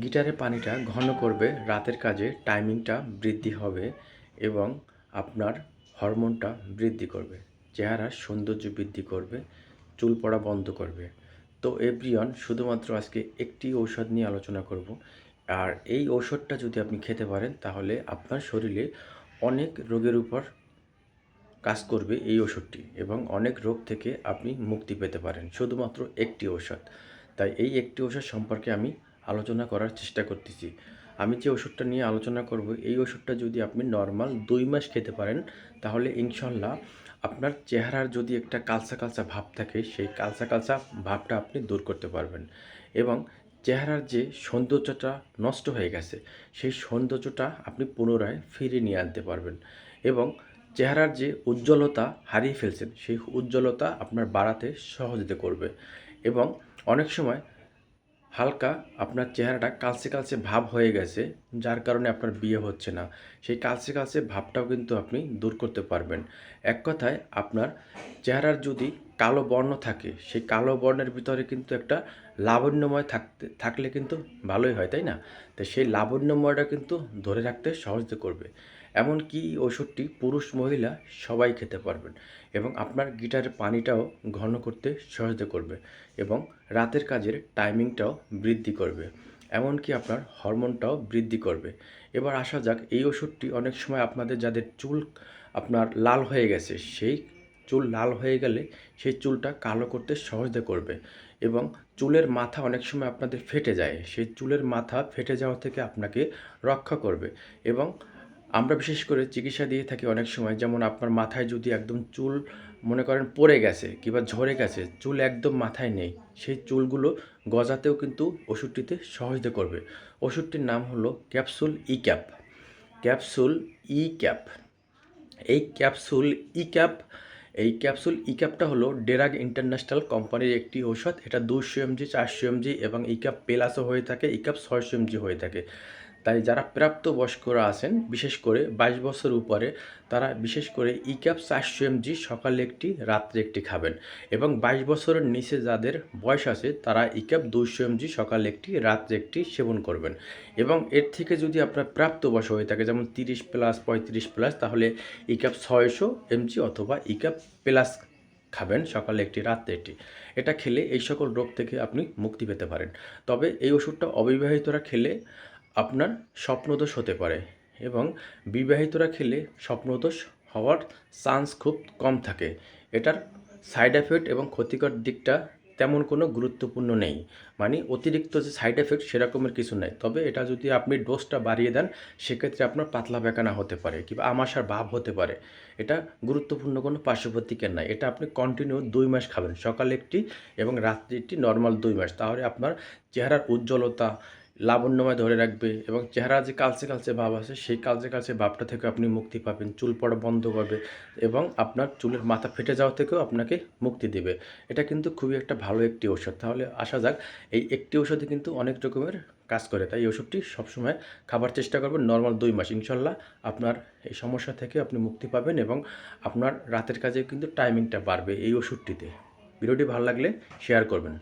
গিটারে পানিটা ঘন করবে, রাতের কাজে টাইমিংটা বৃদ্ধি হবে এবং আপনার হরমোনটা বৃদ্ধি করবে, চেহারার সৌন্দর্য বৃদ্ধি করবে, চুল পড়া বন্ধ করবে। তো এভরিওয়ান শুধুমাত্র আজকে একটি ঔষধ নিয়ে আলোচনা করব। আর এই ঔষধটা যদি আপনি খেতে পারেন, তাহলে আপনার শরীরে অনেক রোগের উপর কাজ করবে এই ওষুধটি এবং অনেক রোগ থেকে আপনি মুক্তি পেতে পারেন, শুধুমাত্র একটি ঔষধ। তাই এই একটি ওষুধ সম্পর্কে আমি আলোচনা করার চেষ্টা করতেছি। আমি যে ওষুধটা নিয়ে আলোচনা করব, এই ওষুধটা যদি আপনি নর্মাল দুই মাস খেতে পারেন, তাহলে ইনশাল্লাহ আপনার চেহারার যদি একটা কালসা কালসা ভাব থাকে, সেই কালসা কালসা ভাবটা আপনি দূর করতে পারবেন। এবং চেহারার যে সৌন্দর্যটা নষ্ট হয়ে গেছে, সেই সৌন্দর্যটা আপনি পুনরায় ফিরিয়ে নিয়ে আনতে পারবেন। এবং চেহারার যে উজ্জ্বলতা হারিয়ে ফেলছেন, সেই উজ্জ্বলতা আপনার বাড়াতে সহযোগিতা করবে। এবং অনেক সময় হালকা আপনার চেহারাটা কালচে কালচে ভাব হয়ে গেছে, যার কারণে আপনার বিয়ে হচ্ছে না। সেই কালচে কালচে ভাবটাও কিন্তু আপনি দূর করতে পারবেন। এক কথায়, আপনার চেহারার যদি কালো বর্ণ থাকে, সেই কালো বর্ণের ভিতরে কিন্তু একটা লাবণ্যময় থাকতে, থাকলে কিন্তু ভালোই হয়, তাই না? তো সেই লাবণ্যময়টা কিন্তু ধরে রাখতে সহজতে করবে। এমনকি ওষুধটি পুরুষ মহিলা সবাই খেতে পারবেন এবং আপনার গিটারের পানিটাও ঘন করতে সহায়তা করবে এবং রাতের কাজের টাইমিংটাও বৃদ্ধি করবে। এমনকি আপনার হরমোনটাও বৃদ্ধি করবে। এবার আসা যাক, এই ওষুধটি অনেক সময় আপনাদের যাদের চুল আপনার লাল হয়ে গেছে, সেই চুল লাল হয়ে গেলে সেই চুলটা কালো করতে সহজে করবে এবং চুলের মাথা অনেক সময় আপনাদের ফেটে যায়। সেই চুলের মাথা ফেটে যাওয়া থেকে আপনাকে রক্ষা করবে এবং আমরা বিশেষ করে চিকিৎসা দিয়ে থাকি অনেক সময়, যেমন আপনার মাথায় যদি একদম চুল মনে করেন পড়ে গেছে কিংবা ঝরে গেছে, চুল একদম মাথায় নেই, সেই চুলগুলো গজাতেও কিন্তু ওষুধটিতে সহজে করবে। ওষুধটির নাম হলো capsule E cap capsule E cap এই ক্যাপসুল ই ক্যাপ এই ক্যাপসুল ই ক্যাপটা হলো ডেরাগ ইন্টারন্যাশনাল কোম্পানির একটি ঔষধ। এটা দুশো এমজি, চারশো এমজি এবং ই ক্যাপ প্লাসও হয়ে থাকে ই ক্যাপ ছয়শো এমজি হয়ে থাকে। তাই যারা প্রাপ্তবয়স্করা আছেন, বিশেষ করে বাইশ বছর উপরে, তারা বিশেষ করে ই ক্যাপ চারশো এমজি সকালে একটি, রাত্রে একটি খাবেন। এবং বাইশ বছরের নিচে যাদের বয়স আছে, তারা ই ক্যাপ দুইশো এমজি সকালে একটি, রাত্রে একটি সেবন করবেন। এবং এর থেকে যদি আপনার প্রাপ্তবয়স হয়ে থাকে, যেমন তিরিশ প্লাস, পঁয়ত্রিশ প্লাস, তাহলে ই ক্যাপ ছয়শো এমজি অথবা ই ক্যাপ প্লাস খাবেন সকালে একটি, রাত্রে একটি। এটা খেলে এই সকল রোগ থেকে আপনি মুক্তি পেতে পারেন। তবে এই ওষুধটা অবিবাহিতরা খেলে আপনার স্বপ্নদোষ হতে পারে এবং বিবাহিতরা খেলে স্বপ্নদোষ হওয়ার চান্স খুব কম থাকে। এটার সাইড এফেক্ট এবং ক্ষতিকর দিকটা তেমন কোনো গুরুত্বপূর্ণ নেই। মানে অতিরিক্ত যে সাইড এফেক্ট সেরকমের কিছু নেই। তবে এটা যদি আপনি ডোজটা বাড়িয়ে দেন, সেক্ষেত্রে আপনার পাতলা বেকানা হতে পারে কিংবা আমাশার ভাব হতে পারে। এটা গুরুত্বপূর্ণ কোনো পার্শ্ববর্তীকের নাই। এটা আপনি কন্টিনিউ দুই মাস খাবেন। সকালে একটি এবং রাত্রি একটি নর্মাল দুই মাস। তাহলে আপনার চেহারার উজ্জ্বলতা লাবণ্যময় ধরে রাখবে এবং চেহারা যে কালচে কালচে ভাব আছে, সেই কালচে কালচে ভাবটা থেকে আপনি মুক্তি পাবেন। চুল পড়া বন্ধ করবে এবং আপনার চুলের মাথা ফেটে যাওয়া থেকেও আপনাকে মুক্তি দেবে। এটা কিন্তু খুবই একটা ভালো একটি ঔষধ। তাহলে আসা যাক, এই একটি ঔষধে কিন্তু অনেক রকমের কাজ করে। তাই এই ওষুধটি সবসময় খাবার চেষ্টা করবেন নর্মাল দুই মাস। ইনশাল্লাহ আপনার এই সমস্যা থেকে আপনি মুক্তি পাবেন এবং আপনার রাতের কাজে কিন্তু টাইমিংটা বাড়বে এই ওষুধটিতে ভিডিওটি ভালো লাগলে শেয়ার করবেন।